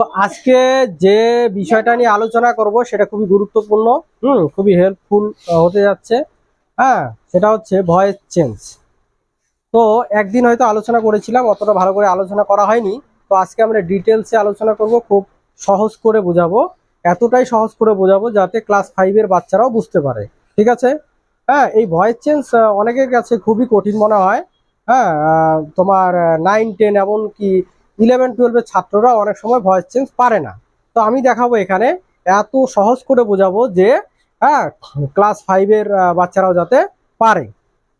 তো আজকে যে বিষয়টা নিয়ে আলোচনা করব, সেটা খুবই গুরুত্বপূর্ণ, হুম, খুবই হেল্পফুল হতে যাচ্ছে। হ্যাঁ সেটা হচ্ছে ভয়েস চেঞ্জ তো একদিন হয়তো আলোচনা করেছিলাম, অতটা ভালো করে আলোচনা করা হয়নি। তো আজকে আমরা ডিটেলসে আলোচনা করব, খুব সহজ করে বোঝাবো। এতটাই সহজ করে বোঝাবো যাতে ক্লাস ফাইভের বাচ্চারাও বুঝতে পারে। ঠিক আছে? হ্যাঁ এই ভয়েস চেঞ্জ অনেকের কাছে খুবই কঠিন মনে হয়। হ্যাঁ তোমার নাইন টেন এমনকি ইলেভেন টুয়েলভের ছাত্ররা অনেক সময় ভয়েস চেঞ্জ পারে না। তো আমি দেখাবো এখানে এত সহজ করে বোঝাবো যে হ্যাঁ ক্লাস ফাইভের বাচ্চারাও যাতে পারে।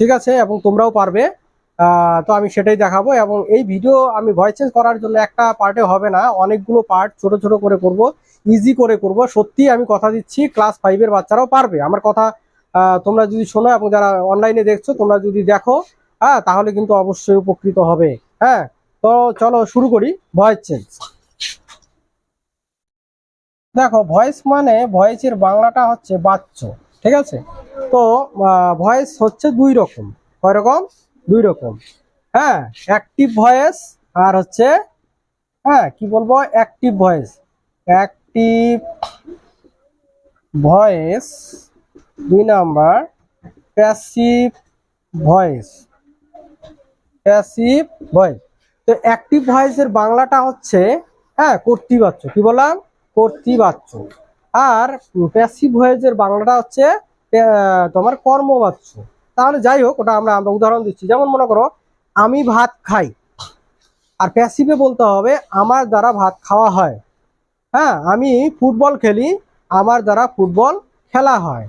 ঠিক আছে? এবং তোমরাও পারবে। তো আমি সেটাই দেখাবো এবং এই ভিডিও আমি ভয়েস চেঞ্জ করার জন্য একটা পার্টে হবে না। অনেকগুলো পার্ট ছোট ছোট করে করব ইজি করে করব। সত্যি আমি কথা দিচ্ছি ক্লাস ফাইভের বাচ্চারাও পারবে। আমার কথা তোমরা যদি শোনো এবং যারা অনলাইনে দেখছ, তোমরা যদি দেখো হ্যাঁ তাহলে কিন্তু অবশ্যই উপকৃত হবে। হ্যাঁ? তো চলো শুরু করি ভয়েস চেঞ্জ দেখো ভয়েস মানে ভয়েসের বাংলাটা হচ্ছে বাচ্চ ঠিক আছে? তো ভয়েস হচ্ছে দুই রকম কয় রকম দুই রকম। হ্যাঁ অ্যাক্টিভ ভয়েস আর হচ্ছে হ্যাঁ কি বলব? অ্যাক্টিভ ভয়েস অ্যাক্টিভ ভয়েস দুই number passive voice passive voice তো অ্যাক্টিভ ভয়েসের বাংলাটা হচ্ছে হ্যাঁ কর্তৃবাচ্য। কি বললাম? কর্তৃবাচ্য। আর প্যাসিভ ভয়েসের বাংলাটা হচ্ছে তোমার কর্মবাচ্য। তাহলে যাই হোক, ওটা আমরা আমরা উদাহরণ দিচ্ছি। যেমন মনে করো, আমি ভাত খাই। আর প্যাসিভে বলতে হবে, আমার দ্বারা ভাত খাওয়া হয়। হ্যাঁ আমি ফুটবল খেলি, আমার দ্বারা ফুটবল খেলা হয়।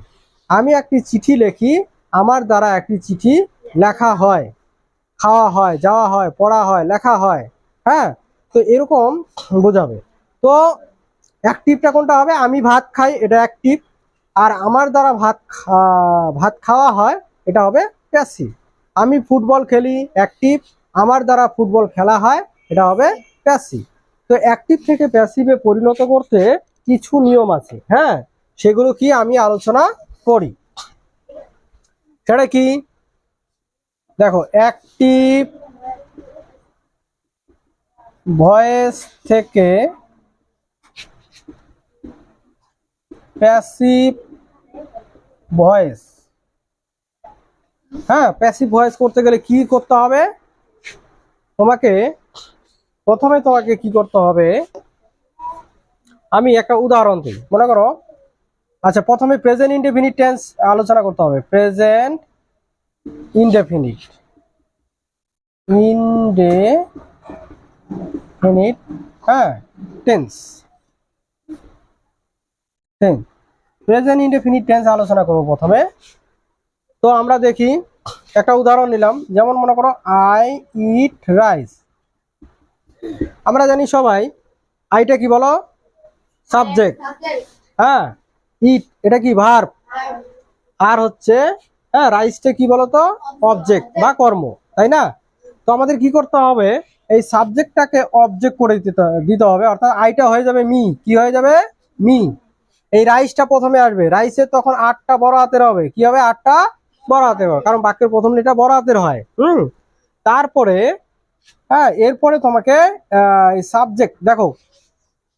আমি একটি চিঠি লিখি, আমার দ্বারা একটি চিঠি লেখা হয়। খাওয়া হয়, যাওয়া হয়, পড়া হয়, লেখা হয় হ্যাঁ? তো এরকম বোঝাবে। তো অ্যাক্টিভটা কোনটা হবে? আমি ভাত খাই, এটা অ্যাক্টিভ আর আমার দ্বারা ভাত ভাত খাওয়া হয়, এটা হবে প্যাসিভ আমি ফুটবল খেলি অ্যাক্টিভ আমার দ্বারা ফুটবল খেলা হয়, এটা হবে প্যাসিভ তো অ্যাক্টিভ থেকে প্যাসিভে পরিণত করতে কিছু নিয়ম আছে হ্যাঁ? সেগুলো কি আমি আলোচনা করি? সেটা কি? দেখো অ্যাক্টিভ ভয়েস থেকে প্যাসিভ ভয়েস হ্যাঁ প্যাসিভ ভয়েস করতে গেলে কি করতে হবে? তোমাকে প্রথমে তোমাকে কি করতে হবে? আমি একটা উদাহরণ দিই, মনে করো। আচ্ছা প্রথমে প্রেজেন্ট ইনডেফিনিট টেন্স আলোচনা করতে হবে। প্রেজেন্ট ইনডেফিনিট ইনডেফিনিট হ্যাঁ tense tense present indefinite tense আলোচনা করব প্রথমে। তো আমরা দেখি একটা উদাহরণ নিলাম। যেমন মনে করো আই ইট রাইস আমরা জানি সবাই আইটা কি বলো? সাবজেক্ট হ্যাঁ ইট এটা কি ভার্ব আর হচ্ছে হ্যাঁ রাইসটা কি বলতো? অবজেক্ট বা কর্ম, তাই না? তো আমাদের কি করতে হবে? এই সাবজেক্টটাকে অবজেক্ট করে দিতে দিতে হবে, অর্থাৎ আইটা হয়ে যাবে মি কি হয়ে যাবে? মি এই রাইসটা প্রথমে আসবে। রাইসের তখন আটটা বড় হাতের হবে। কি হবে? আটটা বড় হাতের হবে। কারণ বাক্যের প্রথম লেটা বড় হাতের হয়। হুম? তারপরে হ্যাঁ এরপরে তোমাকে সাবজেক্ট দেখো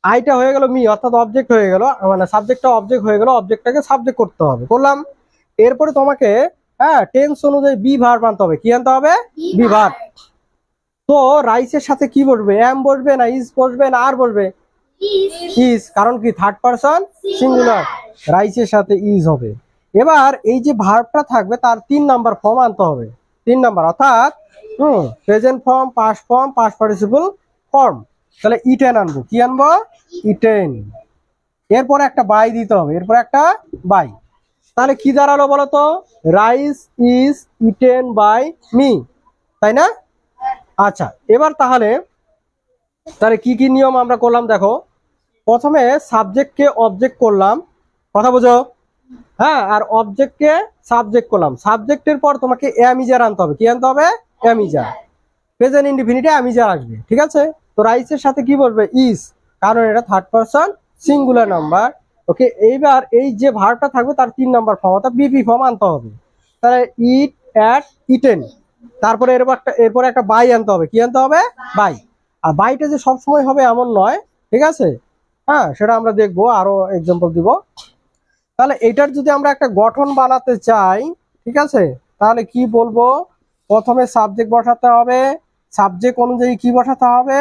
আইটা হয়ে গেল মি অর্থাৎ অবজেক্ট হয়ে গেল মানে সাবজেক্টটা অবজেক্ট হয়ে গেল অবজেক্টটাকে সাবজেক্ট করতে হবে। করলাম। এরপরে তোমাকে হ্যাঁ টেন্স অনুযায়ী বি ভার আনতে হবে। কি আনতে হবে? বি ভার তো রাইসের সাথে কি বসবে? এম বসবে না ইজ বসবে না আর বসবে? ইজ কারণ কি? থার্ড পারসন সিঙ্গুলার রাইসের সাথে ইজ হবে। এবার এই যে ভার্বটা থাকবে তার তিন নাম্বার ফর্ম আনতে হবে। তিন নাম্বার অর্থাৎ হুম present form past form past participle form তাহলে ইটেন আনব। কি আনব? ইটেন এরপর একটা বাই দিতে হবে। এরপর একটা বাই তাহলে কি দাঁড়াল বলতো? Rice is eaten by me তাই না? আচ্ছা এবার তাহলে তাহলে কি কি নিয়ম আমরা করলাম দেখো? প্রথমে সাবজেক্টকে অবজেক্ট করলাম। কথা বোঝো? হ্যাঁ আর অবজেক্টকে সাবজেক্ট করলাম। সাবজেক্টের পর তোমাকে অ্যামিজার আনতে হবে। কি আনতে হবে? অ্যামিজার প্রেজেন্ট ইনডিফিনিটে অ্যামিজার আসবে। ঠিক আছে? তো রাইসের সাথে কি বলবে? ইস কারণ এটা third person singular number okay এইবার এই যে ভার্বটা থাকবে, তার তিন নাম্বার ফর্ম অর্থাৎ বিপি ফর্ম আনতে হবে। তাহলে ইট অ্যাট ইটেন তারপরে এরপর একটা, এরপরে একটা বাই আনতে হবে। কি আনতে হবে? বাই আর বাইটা যে সবসময় হবে এমন নয়, ঠিক আছে? হ্যাঁ সেটা আমরা দেখব, আরও এক্সাম্পল দিব। তাহলে এটার যদি আমরা একটা গঠন বানাতে চাই, ঠিক আছে? তাহলে কি বলব? প্রথমে সাবজেক্ট বসাতে হবে। সাবজেক্ট অনুযায়ী কি বসাতে হবে?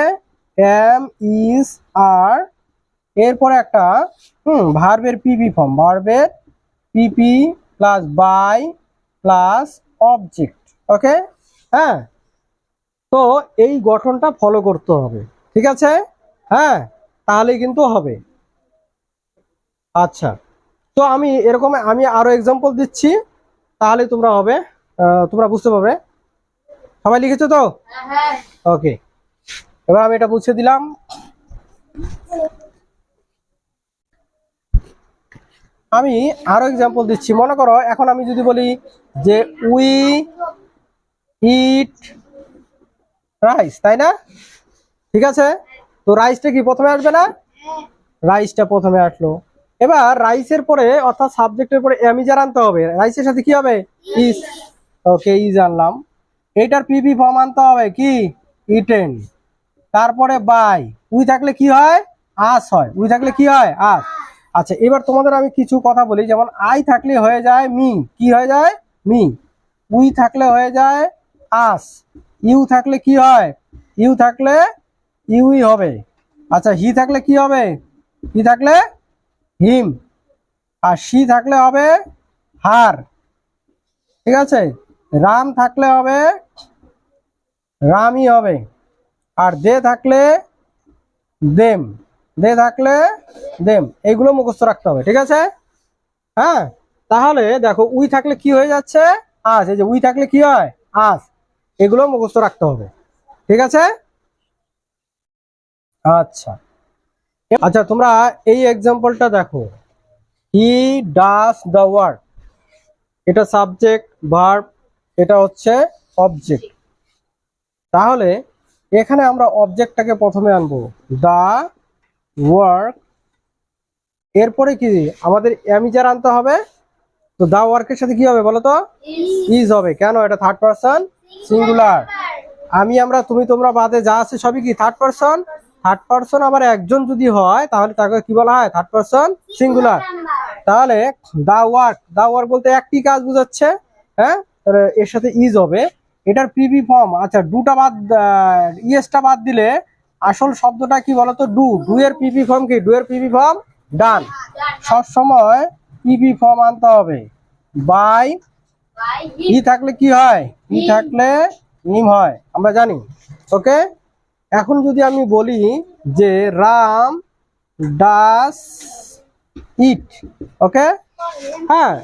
এম ইজ আর এরপরে একটা হুম ভার্বের পিপি ফর্ম ভার্বের PP plus by plus object okay হ্যাঁ? তো এই গঠনটা ফলো করতে হবে ঠিক আছে? হ্যাঁ? তাহলে কিন্তু হবে। আচ্ছা তো আমি এরকম আমি আরও এক্সাম্পল দিচ্ছি তাহলে তোমরা হবে তোমরা বুঝতে পারবে। সবাই লিখেছো তো? ওকে এবার আমি এটা মুছে দিলাম। আমি আরও এক্সাম্পল দিচ্ছি। মনে করো এখন আমি যদি বলি যে উই ইট রাইস তাই না? ঠিক আছে? তো রাইসটা কি প্রথমে আসবে না? রাইসটা প্রথমে আসলো। এবার রাইসের পরে অর্থাৎ সাবজেক্টের পরে অ্যামিজার আনতে হবে রাইসের সাথে কি হবে? ইস ওকে ইজ আনলাম। এইটার পিপি ফর্ম আনতে হবে কি? ইটেন তারপরে বাই উই থাকলে কি হয়? আস হয়। উই থাকলে কি হয়? আস আচ্ছা এবার তোমাদের আমি কিছু কথা বলি, যেমন আই থাকলে হয়ে যায় মি কি হয়ে যায়? মি উই থাকলে হয়ে যায় আস ইউ থাকলে কি হয়? ইউ থাকলে ইউই হবে। আচ্ছা হি থাকলে কি হবে? হি থাকলে হিম আর সি থাকলে হবে হার ঠিক আছে? রাম থাকলে হবে রামই হবে, আর দে থাকলে দেম দে থাকলে দেম, এইগুলো মুখস্থ রাখতে হবে, ঠিক আছে? হ্যাঁ? তাহলে দেখো, উই থাকলে কি হয়ে যাচ্ছে? আস এই যে উই থাকলে কি হয়? আস এগুলো মুখস্থ রাখতে হবে, ঠিক আছে? আচ্ছা। আচ্ছা তোমরা এই এক্সাম্পলটা দেখো। হি ডাস দ্য ওয়ার্ক এটা সাবজেক্ট ভার্ব এটা হচ্ছে অবজেক্ট তাহলে এখানে আমরা অবজেক্টটাকে প্রথমে আনব। দা ওয়ার্ক এরপরে কি? আমাদের অ্যামিজার আনতে হবে। তো দা ওয়ার্কের সাথে কি হবে বলো তো? ইজ হবে। কেন? এটা থার্ড পারসন সিঙ্গুলার আমি আমরা তুমি তোমরা বাদে যা আছে সবই কি? থার্ড পারসন থার্ড পারসন আবার একজন যদি হয় তাহলে তাকে কি বলা হয়? থার্ড পারসন সিঙ্গুলার তাহলে দা ওয়ার্ক দা ওয়ার্ক বলতে একটি কাজ বোঝাচ্ছে হ্যাঁ? এর সাথে ইজ হবে। এটার পিপি ফর্ম আচ্ছা দুটা বাদ ইয়েসটা বাদ দিলে আসল শব্দটা কি বলতো? ডু। ডু এর পিপি ফর্ম কি? ডু এর পিপি ফর্ম? ডান। সব সময় পিপি ফর্ম আনতে হবে। বাই। ই থাকলে কি হয়? ই থাকলে নিম হয়। আমরা জানি। ওকে? এখন যদি আমি বলি যে রাম ডাস ইট। ওকে? হ্যাঁ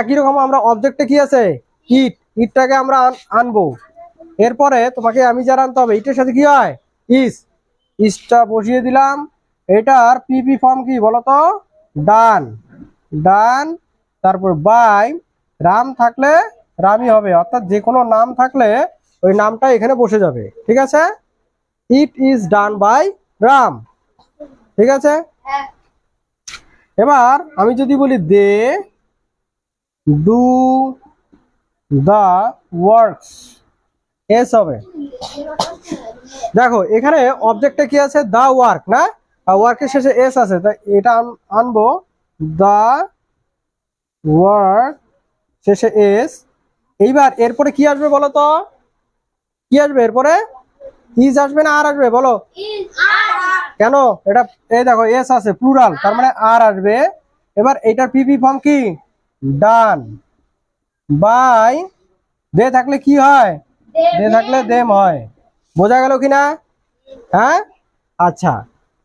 একই রকম আমরা অবজেক্টে কি আছে? ইট। ইটটাকে আমরা আনব। এরপরে তোমাকে আমি যারা আনতে হবে ইটের সাথে কি হয়? ইস। ইসটা বসিয়ে দিলাম। এটার পিপি ফর্ম কি বলতো? ডান। ডান, তারপর বাই। রাম থাকলে রামই হবে। অর্থাৎ যে কোনো নাম থাকলে ওই নামটা এখানে বসে যাবে। ঠিক আছে? It is done by Ram ঠিক আছে? এবার আমি যদি বলি they do the works S হবে। দেখো, এখানে অবজেক্টে কি আছে? দা ওয়ার্ক না? ওয়ার্কের শেষে এস আছে, তাই এটা আনব। দা ওয়ার্ক শেষে এস এইবার এরপরে কি আসবে বলো তো? কি আসবে এরপরে? ইজ আসবে না আর আসবে? বলো। কেন? এটা, এই দেখো এস আছে প্লুরাল তার মানে আর আসবে। এবার এটার পিপি ফর্ম কি? ডান বাই দে থাকলে কি হয়? দে থাকলে দেম হয়। বোঝা গেল কি না হ্যাঁ? আচ্ছা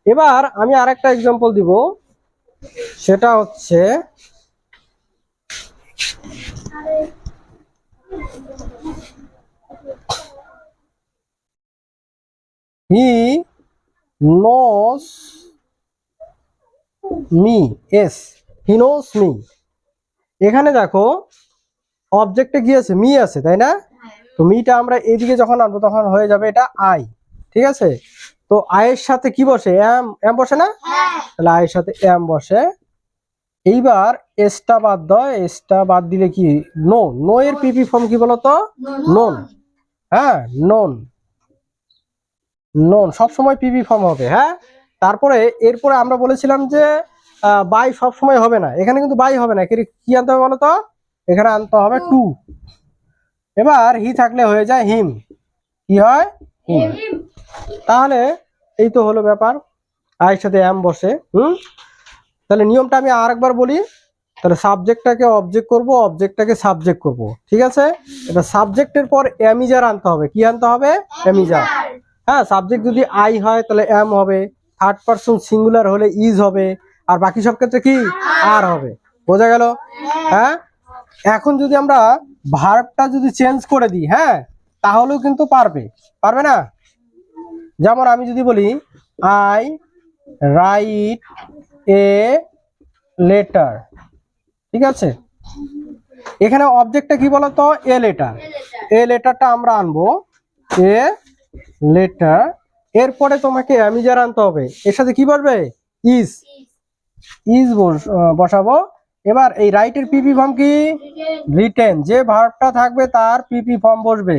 এবার আমি আরেকটা এক্সাম্পল দিব। সেটা হচ্ছে, he knows me, S, he knows me. এখানে দেখো অবজেক্টে কি আছে মি আছে, তাই না? তো মিটা আমরা এদিকে যখন আনব তখন হয়ে যাবে এটা আই, ঠিক আছে? তো আয়ের সাথে কি বসে? এম এম বসে না? তাহলে আয়ের সাথে এম বসে। এইবার এসটা বাদ দেয় এসটা বাদ দিলে কি? নো নো এর পিপি ফর্ম কি বলতো? নোন হ্যাঁ নোন নোন সব সময় পিপি ফর্ম হবে হ্যাঁ? তারপরে এরপরে আমরা বলেছিলাম যে বাই সব সময় হবে না। এখানে কিন্তু বাই হবে না। কি আনতে হবে বলো তো এখানে আনতে হবে টু এবার হি থাকলে হয়ে যায় হিম। কি হয়? হিম। তাহলে এই তো হলো ব্যাপার। আয়ের সাথে এম বসে হুম? তাহলে নিয়মটা আমি আরেকবার বলি। তাহলে সাবজেক্টটাকে অবজেক্ট করব অবজেক্টটাকে সাবজেক্ট করব। ঠিক আছে? এটা সাবজেক্টের পর এমিজার আনতে হবে। কি আনতে হবে? এমিজার হ্যাঁ সাবজেক্ট যদি আই হয় তাহলে এম হবে। থার্ড পারসন সিঙ্গুলার হলে ইজ হবে। আর বাকি সব ক্ষেত্রে কি? আর। হবে। বোঝা গেল? হ্যাঁ? এখন যদি আমরা ভার্বটা যদি চেঞ্জ করে দিই হ্যাঁ? তাহলেও কিন্তু পারবে। পারবে না? যেমন আমি যদি বলি আই রাইট এ লেটার ঠিক আছে? এখানে অবজেক্টটা কি বলতো? এ লেটার এ লেটারটা আমরা আনব। এ লেটার এরপরে তোমাকে অ্যামিজার আনতে হবে, এর সাথে কি বলবে ইজ ইজ বসাবো। এবার এই রাইটের পিপি ফর্ম কি? রিটেন যে ভার্বটা থাকবে তার পিপি ফর্ম বসবে।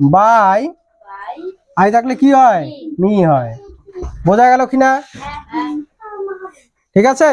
বাই আই থাকলে কি হয়? মি হয়। বোঝা গেল কিনা ঠিক আছে?